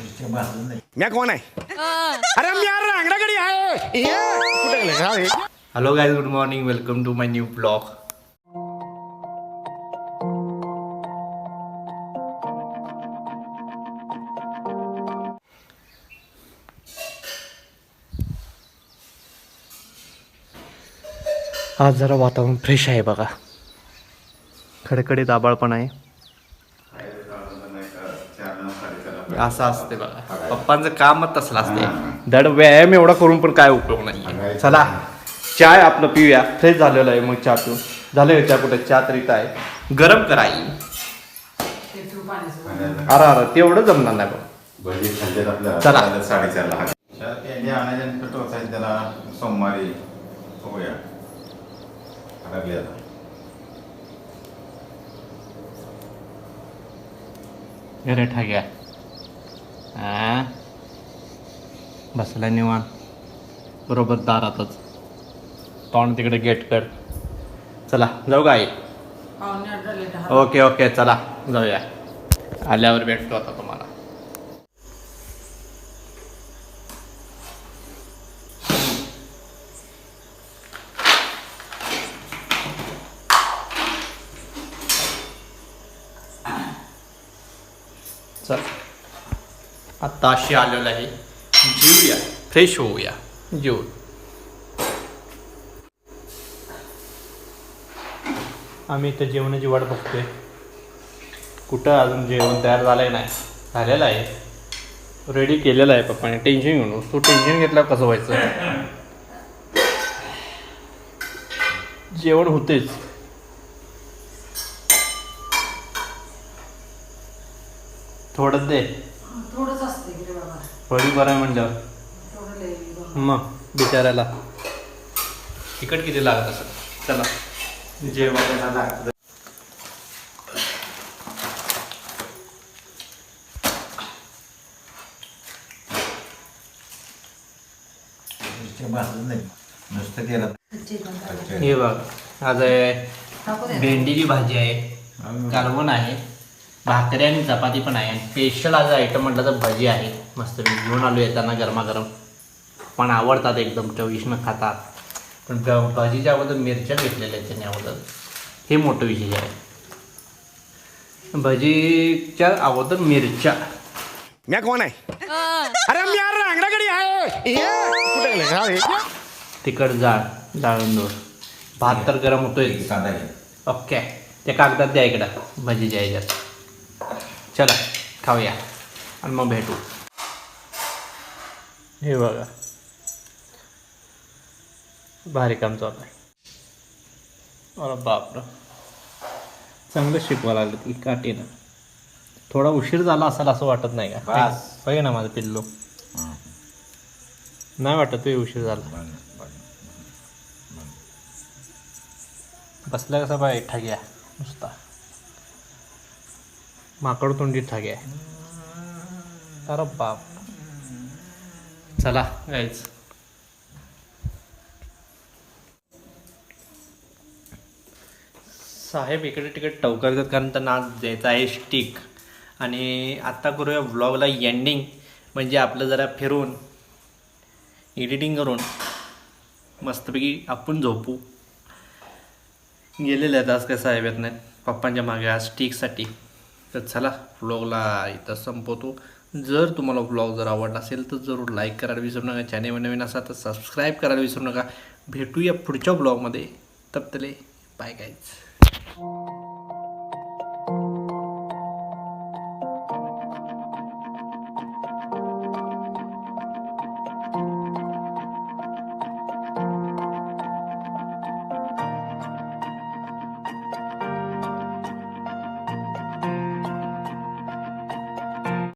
म्या कोण आहे अरे मी यार रांगडाकडे आहे ये. कुठे गेले? हा, हे. Hello guys good morning welcome to my new blog आज जरा वातावरण फ्रेश आहे बघा खडखडे दाबाळ पण आहे असं असते बघा. पप्पांचं कामच तसलं असते दड व्यायाम एवढा करून पण काय उपयोग नाही. चला चाय आपलं पिऊया. फ्रेश झालेलं आहे मग चहा पिऊ झालं चहा कुठे? चहा तरी काय गरम कराई अरे अरे तेवढं जमणार नाही बघ. चला. साडे- साडेचारला. सोमवारी होऊया. अडकले बसला निवांत. बरोबर दारातच. तोंड तिकडे गेट कर. चला जाऊ का आई? ओके ओके चला जाऊया. आल्यावर भेटतो आता तुम्हाला. चल. आत्ता अशी आलेलं आहे. जेऊया फ्रेश होऊया जेवून आम्ही इथं जेवणाची वाट बघतोय. कुठं अजून जेवण तयार झालंय नाही? झालेलं आहे. रेडी केलेलं आहे पप्पाने. टेन्शन घेऊ नको. तू टेन्शन घेतल्यावर कसं व्हायचं? जेवण होतेच थोडंच दे. फळी बरं आहे म्हणल्यावर. मग बिचारायला तिकट किती लागत असं चला. जेवण नुसतं केलं. हे बघ आज. भेंडीची भाजी आहे. कालवण आहे. भाकरी आणि चपाती पण आहे. आणि स्पेशल आज आयटम म्हटलं तर भजी आहे. मस्त मी घेऊन आलो येताना गरमागरम. पण आवडतात एकदम चविष्ण खातात. पण भजीच्या अगोदर मिरच्या घेतलेल्या आहेत त्यांनी अगोदर. हे मोठं विशेष आहे. भजीच्या अगोदर मिरच्या. म्या कोण आहे? अरे मी यार रांगडाकडे आहे. ये. कुठे गेले? हा, हे. तिखट जाळ जाळून भात तर गरम होतोय. कांदा घे. ओके. त्या कागदात द्या इकडं भजीच्या ह्याच्यात. चला खाऊया. आणि मग भेटू. हे बघा. भारी काम चालू आहे. अरे बापरं. चांगलं शिकवा लागलं की काठीनं. थोडा उशीर झाला असेल असं वाटत नाही का? बस. बघ ना माझं पिल्लू? नाही वाटत ते उशीर झाला. बसल्या कसा बाय ठग्या नुसता. माकड ठागे अरे बाप. चला गाईच साहेब इकडे तिकडे टवकारतात कारण त्यांना आज द्यायचा आहे स्टिक आणि आत्ता करूया व्लॉगला एंडिंग म्हणजे आपलं जरा फिरून एडिटिंग करून मस्तपैकी आपण झोपू. गेलेले आहेत आज काय साहेब येत नाहीत. पप्पांच्या मागे आज स्टिकसाठी तर चला व्लॉगला इथं संपवतो. जर तुम्हाला व्लॉग जर आवडला असेल तर जरूर लाईक करायला विसरू नका. चॅनेल नवीन असा तर सबस्क्राईब करायला विसरू नका. भेटूया पुढच्या ब्लॉगमध्ये तपतले बाय गाईज